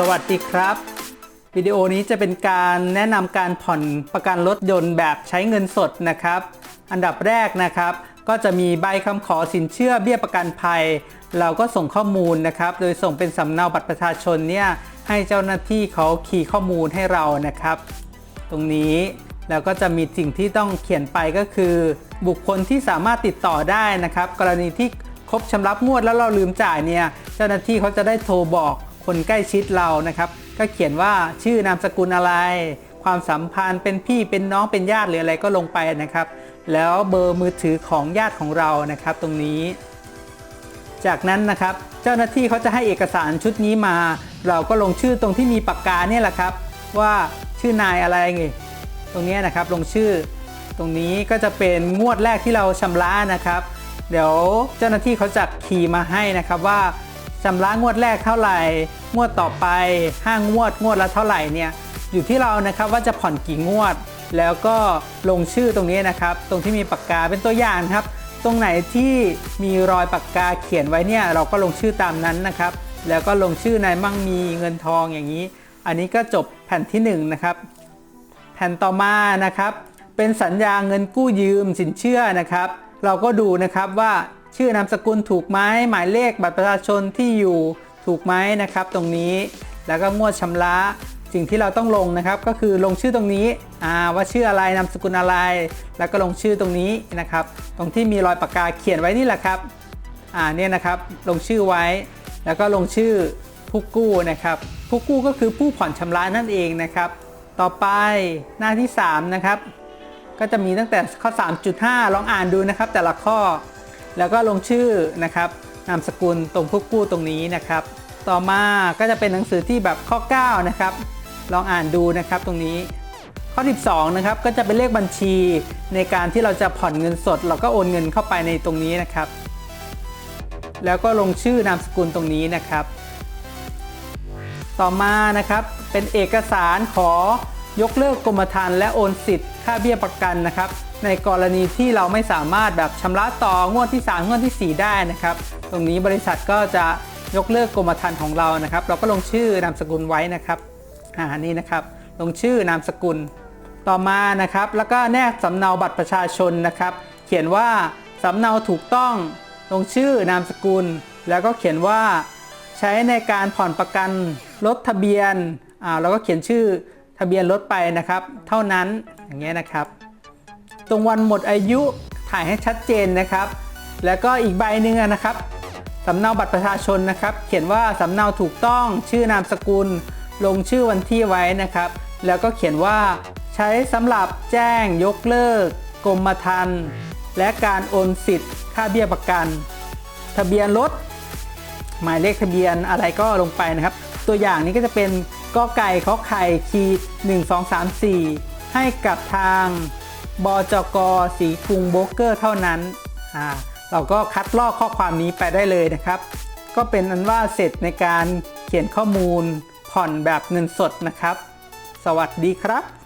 สวัสดีครับ วิดีโอนี้จะเป็นการแนะนำการผ่อนประกันรถยนต์แบบใช้เงินสดนะครับ อันดับแรกนะครับ ก็จะมีใบคำขอสินเชื่อเบี้ยประกันภัย เราก็ส่งข้อมูลนะครับ โดยส่งเป็นสำเนาบัตรประชาชนเนี่ยให้เจ้าหน้าที่เขาคีย์ข้อมูลให้เรานะครับ ตรงนี้แล้วก็จะมีสิ่งที่ต้องเขียนไปก็คือ บุคคลที่สามารถติดต่อได้นะครับ กรณีที่ครบชำระงวดแล้วเราลืมจ่ายเนี่ยเจ้าหน้าที่เขาจะได้โทรบอก คนใกล้ชิดเรานะครับ ก็เขียนว่าชื่อนามสกุลอะไร ความสัมพันธ์เป็นพี่เป็นน้องเป็นญาติหรืออะไรก็ลงไปนะครับ แล้วเบอร์มือถือของญาติของเรานะครับ ตรงนี้ จากนั้นนะครับเจ้าหน้าที่เขาจะให้เอกสารชุดนี้มา เราก็ลงชื่อตรงที่มีปากกาเนี่ยแหละครับ ว่าชื่อนายอะไรไงตรงนี้นะครับลงชื่อ ตรงนี้ก็จะเป็นงวดแรกที่เราชำระนะครับ เดี๋ยวเจ้าหน้าที่เขาจะคีย์มาให้นะครับว่า ชำระงวดแรกเท่าไหร่ งวดต่อไปห้างวดงวดละเท่าไหร่เนี่ยอยู่ที่เรานะครับว่าจะผ่อนกี่งวด แล้วก็ลงชื่อตรงนี้นะครับ ตรงที่มีปากกาเป็นตัวอย่างครับ ตรงไหนที่มีรอยปากกาเขียนไว้เนี่ยเราก็ลงชื่อตามนั้นนะครับ แล้วก็ลงชื่อนายมั่งมีเงินทองอย่างนี้ อันนี้ก็จบแผ่นที่หนึ่งนะครับแผ่นต่อมานะครับ เป็นสัญญาเงินกู้ยืมสินเชื่อนะครับ เราก็ดูนะครับว่า ชื่อนามสกุลถูกไหมหมายเลขบัตรประชาชนที่อยู่ถูกไหมนะครับ ตรงนี้แล้วก็งวดชำระสิ่งที่เราต้องลงนะครับ ก็คือลงชื่อตรงนี้ว่าชื่ออะไรนามสกุลอะไร แล้วก็ลงชื่อตรงนี้นะครับ ตรงที่มีรอยปากกาเขียนไว้นี่แหละครับอ่าเนี่ยนะครับลงชื่อไว้ แล้วก็ลงชื่อผู้กู้นะครับ ผู้กู้ก็คือผู้ผ่อนชำระนั่นเองนะครับ ต่อไปหน้าที่ 3 นะครับ ก็จะมีตั้งแต่ข้อ 3.5 ลองอ่านดูนะครับ แต่ละข้อ แล้วก็ลงชื่อนะครับนามสกุลตรงผู้กู้ตรงนี้นะครับ ต่อมาก็จะเป็นหนังสือที่แบบข้อ 9 นะครับ ลองอ่านดูนะครับตรงนี้ ข้อ 12 นะครับ ก็จะเป็นเลขบัญชีในการที่เราจะผ่อนเงินสด เราก็โอนเงินเข้าไปในตรงนี้นะครับ แล้วก็ลงชื่อนามสกุลตรงนี้นะครับ ต่อมานะครับเป็นเอกสารขอ ยกเลิกกรมธรรม์และโอนสิทธิ์ค่าเบี้ยประกันนะครับ ในกรณีที่เราไม่สามารถแบบชำระต่องวดที่ 3 งวดทีสี่ 4 ได้นะครับ ตรงนี้บริษัทก็จะยกเลิกกรมธรรม์ของเรานะครับ เราก็ลงชื่อนามสกุลไว้นะครับอ่านี่นะครับ ลงชื่อนามสกุลต่อมานะครับ แล้วก็แนบสำเนาบัตรประชาชนนะครับ เขียนว่าสำเนาถูกต้องลงชื่อนามสกุล แล้วก็เขียนว่าใช้ในการผ่อนประกันรถทะเบียนอ่าเราก็เขียนชื่อ ทะเบียนรถไปนะครับ เท่านั้นอย่างเงี้ยนะครับ ตรงวันหมดอายุถ่ายให้ชัดเจนนะครับ แล้วก็อีกใบหนึ่งนะครับสำเนาบัตรประชาชนนะครับ เขียนว่าสำเนาถูกต้องชื่อนามสกุล ลงชื่อวันที่ไว้นะครับ แล้วก็เขียนว่าใช้สำหรับแจ้งยกเลิกกรมธรรม์และการโอนสิทธิ์ ค่าเบี้ยประกัน ทะเบียนรถหมายเลขทะเบียนอะไรก็ลงไปนะครับ ตัวอย่างนี้ก็จะเป็น ก็ไก่ขอไข่ขีด 1 2 3 4 ให้กับทางบจกสีกรุงโบกเกอร์เท่านั้นอ่าเราก็คัดลอกข้อความนี้ไปได้เลยนะครับ ก็เป็นอันว่าเสร็จในการเขียนข้อมูลผ่อนแบบเงินสดนะครับ สวัสดีครับ